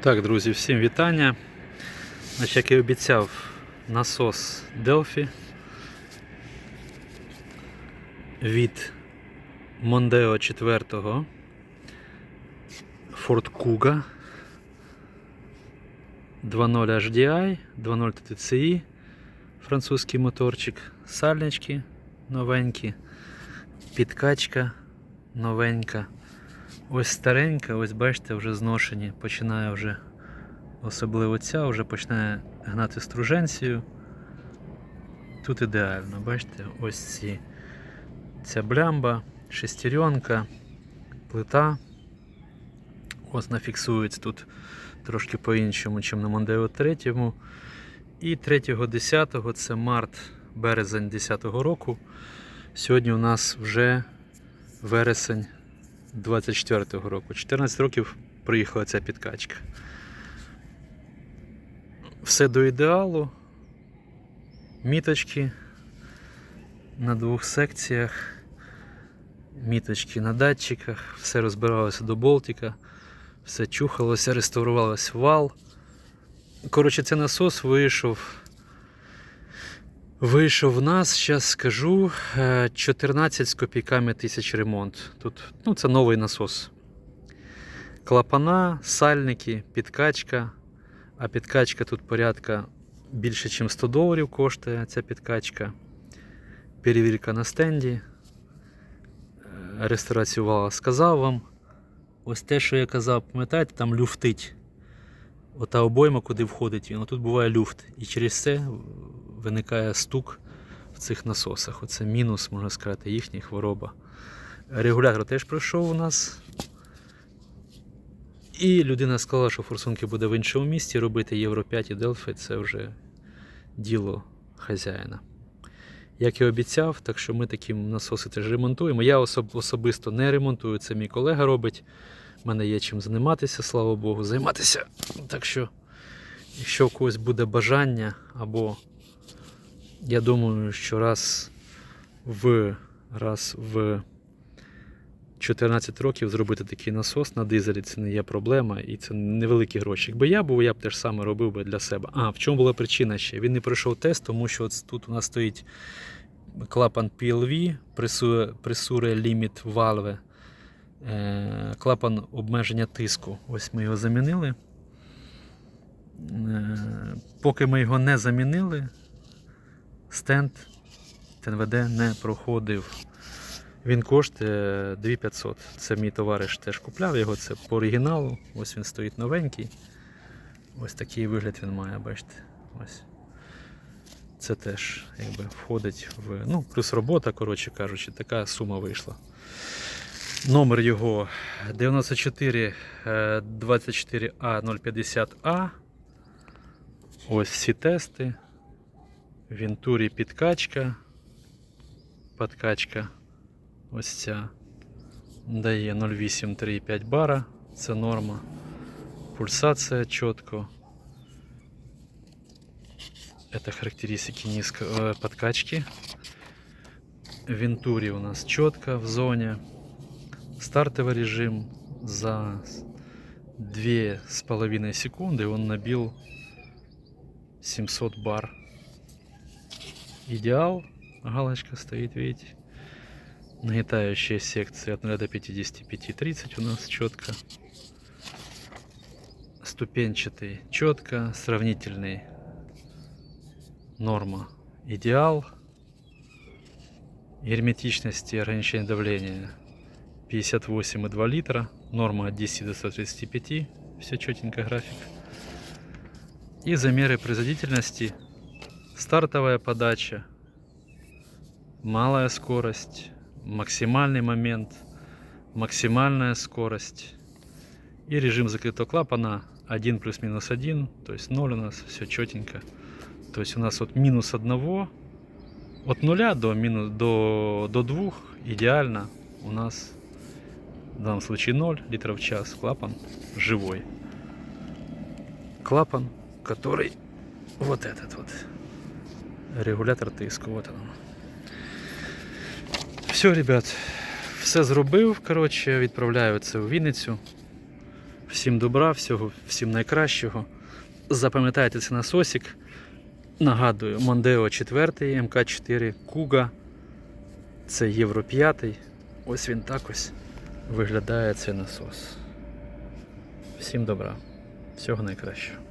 Так, друзі, всім вітання. Значить, як і обіцяв, насос Delphi від Mondeo 4 Ford Kuga 2.0 HDI, 2.0 TTCI, французький моторчик, сальнички новенькі, підкачка новенька. Ось старенька, ось бачите, вже зношені, починає вже, особливо ця, вже починає гнати струженцію. Тут ідеально, бачите, ось ці, ця блямба, шестеренка, плита. Ось нафіксується тут трошки по-іншому, ніж на Мондео 3. І 3.10 це март, березень 10 року. Сьогодні у нас вже вересень 24-го року. 14 років приїхала ця підкачка. Все до ідеалу. Міточки на двох секціях, міточки на датчиках, все розбиралося до болтика, все чухалося, реставрувалося вал. Коротше, цей насос вийшов. Вийшов в нас, зараз скажу, е, 14 з копійками тисяч ремонт. Тут ну, це новий насос. Клапана, сальники, підкачка. А підкачка тут порядка більше, ніж 100 доларів коштує ця підкачка. Перевірка на стенді. Е, Реставрацію вала сказав вам. Ось те, що я казав, пам'ятаєте, там люфтить. Ота обойма, куди входить він, тут буває люфт. І через це виникає стук в цих насосах. Оце мінус, можна сказати, їхня хвороба. Регулятор теж пройшов у нас. І людина сказала, що форсунки буде в іншому місті робити Євро 5 і Delphi це вже діло хазяїна. Як і обіцяв, так що ми такі насоси теж ремонтуємо. Я особ- особисто не ремонтую, це мій колега робить. У мене є чим займатися, слава Богу, займатися. Так що, якщо у когось буде бажання, або я думаю, що раз в раз в 14 років зробити такий насос на дизелі це не є проблема і це невеликі гроші. Якби я був, я б теж саме робив би для себе. А, в чому була причина ще? Він не пройшов тест, тому що от тут у нас стоїть клапан PLV, пресує ліміт валви, е, клапан обмеження тиску. Ось ми його замінили. Е, поки ми його не замінили, стенд ТНВД не проходив. Він коштує 2500. Це мій товариш теж купляв його, це по оригіналу. Ось він стоїть новенький. Ось такий вигляд він має, бачите. Ось. Це теж якби входить в. Ну, плюс робота, коротше кажучи, така сума вийшла. Номер його 94 е, 24А 050А. Ось всі тести. Вінтурі підкачка. Подкачка. Ось ця дає 0,835 бара, це норма. Пульсація чітко. Это характеристики низко э, подкачки. Вентури у нас четко в зоне. Стартовый режим за 2,5 секунды он набил 700 бар. Идеал. Галочка стоит, видите. Нагнетающая секция от 0 до 55,30 у нас четко. Ступенчатый четко. Сравнительный норма идеал. Герметичность и ограничение давления 58,2 литра. Норма от 10 до 135. Все четенько график. И замеры производительности. Стартовая подача. Малая скорость. Максимальный момент, максимальная скорость. И режим закрытого клапана 1 плюс-минус 1, то есть 0 у нас, все четенько. То есть у нас от минус 1, от 0 до, минус, до, до 2 идеально. У нас в данном случае 0 литров в час, клапан живой. Клапан, который вот этот вот, регулятор тиску, вот он. Все, ребят, все зробив. Коротше, відправляю це в Вінницю. Всім добра, всього, всім найкращого. Запам'ятайте цей насосик. Нагадую, Мондео 4, МК4, Куга. Це Євро 5. Ось він так ось виглядає цей насос. Всім добра, всього найкращого.